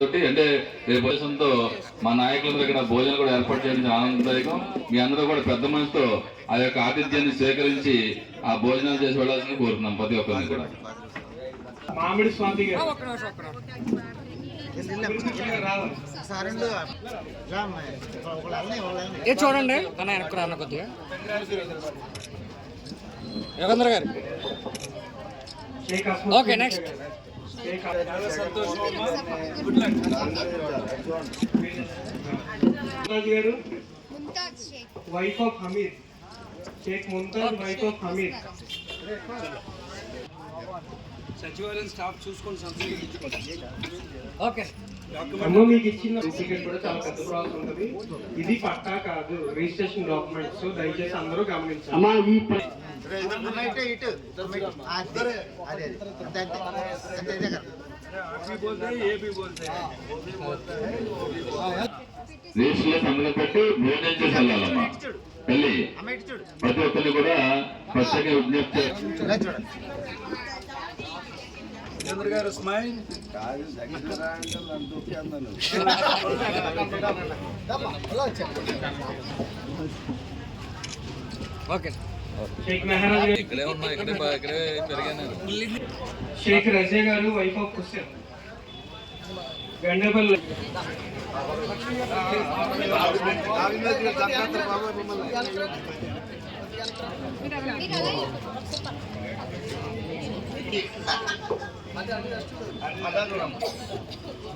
అంటే రేపు ఉద్దేశంతో మా నాయకులందరూ ఇక్కడ భోజనం కూడా ఏర్పాటు చేయడం చాలా ఆనందదాయకం. మీ అందరూ కూడా పెద్ద మనసుతో ఆ యొక్క ఆతిథ్యాన్ని స్వీకరించి ఆ భోజనాలు చేసి వెళ్ళాల్సింది కోరుతున్నాం ప్రతి ఒక్కరిని కూడా. మామిడి స్వాతి గారు. సారెండు ఏ చూడండి? అన్న వెనక్కి రాన్న కొద్దిగా. యోగేంద్ర గారు ఓకే నెక్స్ట్ గారు Mumtaz Sheikh. Wife of Hamid Sheikh Mumtaz wife of Hamid సచివాలయం స్టాఫ్ చూసుకొని సంతృప్తి ఓకే అమ్మ మీకు ఇచ్చిన టికెట్ కూడా చాలా పెద్ద ప్రాసెస్ ఉంటుంది. ఇది పట్టా కాదు. రిజిస్ట్రేషన్ డాక్యుమెంట్స్ దయచేసి అందరూ గమనించాలి. అమ్మా ఈ ఇటు ఇటు అదే అదే అంతే అంతే రేసులో సంబంధం పెట్టి భోజనం చేసి వెళ్ళాలమ్మా. తల్లి ప్రతి ఒక్కరిని కూడా విజ్ఞప్తి చంద్ర గారు స్మైల్ ఓకే. ఇక్కడే ఉన్నా ఇక్కడే ఇక్కడే పెరిగాను. షేక్ రజియా గారు వైఫ్ ఆఫ్ హుస్సేన్ గండేపల్లి.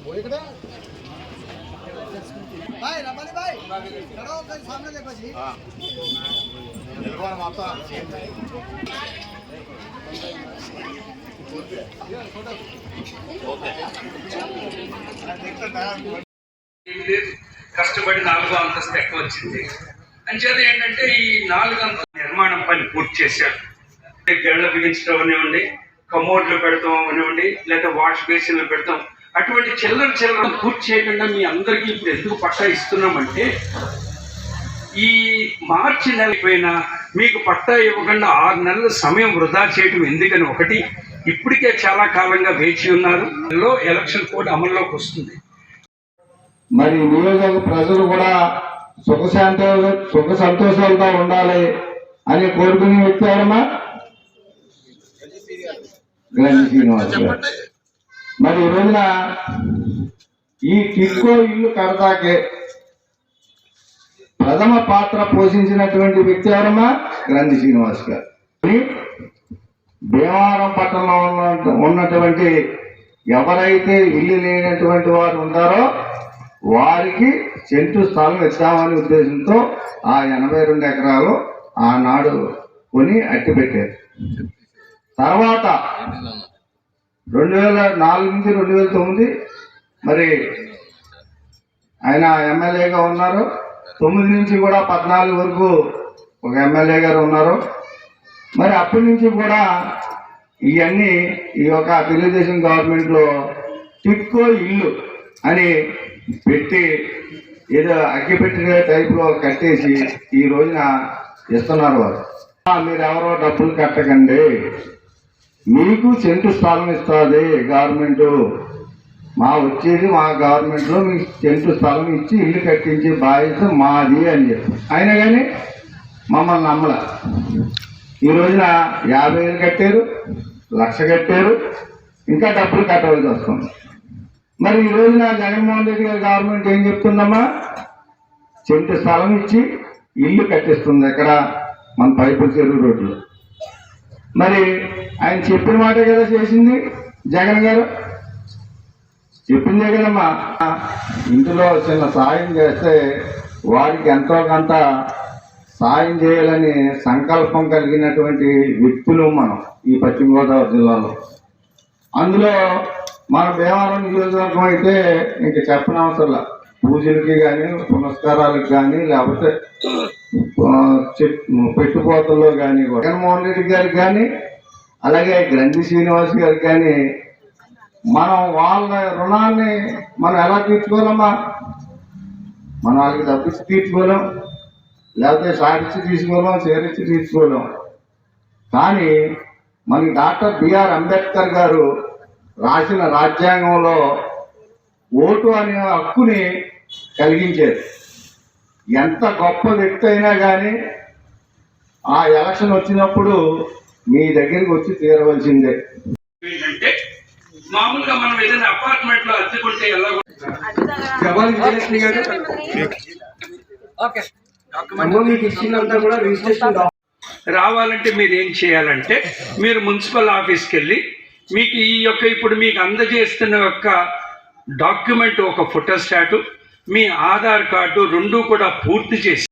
మీరు కష్టపడి నాలుగో అంతస్తు ఎక్కువ వచ్చింది. అంచేత ఏంటంటే ఈ నాలుగు అంత నిర్మాణం పని పూర్తి చేశారు. గళ్ళ బిగించడం అనివ్వండి కమోడ్లు పెడతాం అనివ్వండి లేదా వాష్ బేసిన్లు పెడతాం. అటువంటి చిల్లర చిల్లర పూర్తి చేయకుండా మీ అందరికీ ఇప్పుడు ఎందుకు పట్టా ఇస్తున్నామంటే ఈ మార్చి నెలపైన మీకు పట్టా ఇవ్వకుండా ఆరు నెలల సమయం వృధా చేయడం ఎందుకని ఒకటి ఇప్పటికే చాలా కాలంగా వేచి ఉన్నారు. లో ఎలక్షన్ కోడ్ అమల్లోకి వస్తుంది. మరి నియోజక ప్రజలు కూడా సుఖశాంత సుఖ సంతోషాలతో ఉండాలి అని కోరుకునే వ్యక్తి ఎవరమ్మా? గంజి శ్రీనివాస్ మరి ఈ రోజున ఈ టిక్కో ఇల్లు కడతాకే ప్రథమ పాత్ర పోషించినటువంటి వ్యక్తి ఎవరమ్మా? గ్రంథి శ్రీనివాస్ గారు. భీమవరం పట్టణంలో ఉన్న ఉన్నటువంటి ఎవరైతే ఇల్లు లేనటువంటి వారు ఉంటారో వారికి చెంటు స్థలం ఇస్తామనే ఉద్దేశంతో ఆ ఎనభై రెండు ఎకరాలు ఆనాడు కొని అట్టి పెట్టారు. తర్వాత రెండు వేల నాలుగు నుంచి రెండు వేల తొమ్మిది మరి ఆయన ఎమ్మెల్యేగా ఉన్నారు. తొమ్మిది నుంచి కూడా పద్నాలుగు వరకు ఒక ఎమ్మెల్యే గారు ఉన్నారు. మరి అప్పటి నుంచి కూడా ఇవన్నీ ఈ యొక్క తెలుగుదేశం గవర్నమెంట్లో టిక్కో ఇల్లు అని పెట్టి ఏదో అగ్గిపెట్టిన టైప్లో కట్టేసి ఈ రోజున ఇస్తున్నారు వారు. మీరు ఎవరో డబ్బులు కట్టకండి. మీకు సెంటు స్థలం ఇస్తుంది గవర్నమెంట్ మా వచ్చేది మా గవర్నమెంట్లో మీకు సెంటు స్థలం ఇచ్చి ఇల్లు కట్టించి బాధ్యత మాది అని చెప్పి. అయినా కానీ మమ్మల్ని నమ్మల. ఈ రోజున యాభై వేలు కట్టారు లక్ష కట్టారు ఇంకా డబ్బులు కట్టవలసి వస్తుంది. మరి ఈ రోజున జగన్మోహన్ రెడ్డి గారి గవర్నమెంట్ ఏం చెప్తుందమ్మా? సెంటు స్థలం ఇచ్చి ఇల్లు కట్టిస్తుంది ఎక్కడ మన పైపు చెరువు రోడ్లో మరి ఆయన చెప్పిన మాట కదా చేసింది జగన్ గారు? చెప్పిందే కదమ్మా. ఇంటిలో చిన్న సాయం చేస్తే వారికి ఎంతో కొంత సాయం చేయాలని సంకల్పం కలిగినటువంటి వ్యక్తులు మనం ఈ పశ్చిమ గోదావరి జిల్లాలో. అందులో మన భీమవరం నియోజకవర్గం అయితే ఇంక చెప్పనవసరంలా పూజలకి కానీ పునస్కారాలకు కానీ లేకపోతే ఆ, పెట్టుకోతల్లో కానీ జగన్మోహన్ రెడ్డి గారికి కానీ అలాగే గ్రంథి శ్రీనివాస్ గారు కానీ మనం వాళ్ళ రుణాన్ని మనం ఎలా తీర్చుకోవాలమ్మా మనం వాళ్ళకి తప్పించి తీర్చుకోలేం లేకపోతే సాధించి తీసుకోలేం చేరించి తీర్చుకోలేం. కానీ మనకి డాక్టర్ బిఆర్ అంబేద్కర్ గారు రాసిన రాజ్యాంగంలో ఓటు అనే హక్కుని కలిగించేది ఎంత గొప్ప వ్యక్తి అయినా కానీ ఆ ఎలక్షన్ వచ్చినప్పుడు మీ దగ్గరికి వచ్చి తీరవలసిందే. ఏంటంటే మామూలుగా మనం ఏదైనా అపార్ట్మెంట్లో అద్దెకుంటే ఎలా మీకు ఇచ్చిందంతా కూడా రిజిస్ట్రేషన్ రావాలంటే మీరు ఏం చేయాలంటే మీరు మున్సిపల్ ఆఫీస్కి వెళ్ళి మీకు ఈ యొక్క ఇప్పుడు మీకు అందజేస్తున్న యొక్క డాక్యుమెంట్ ఒక ఫోటోస్టాటు మీ ఆధార్ కార్డు రెండు కూడా పూర్తి చేసి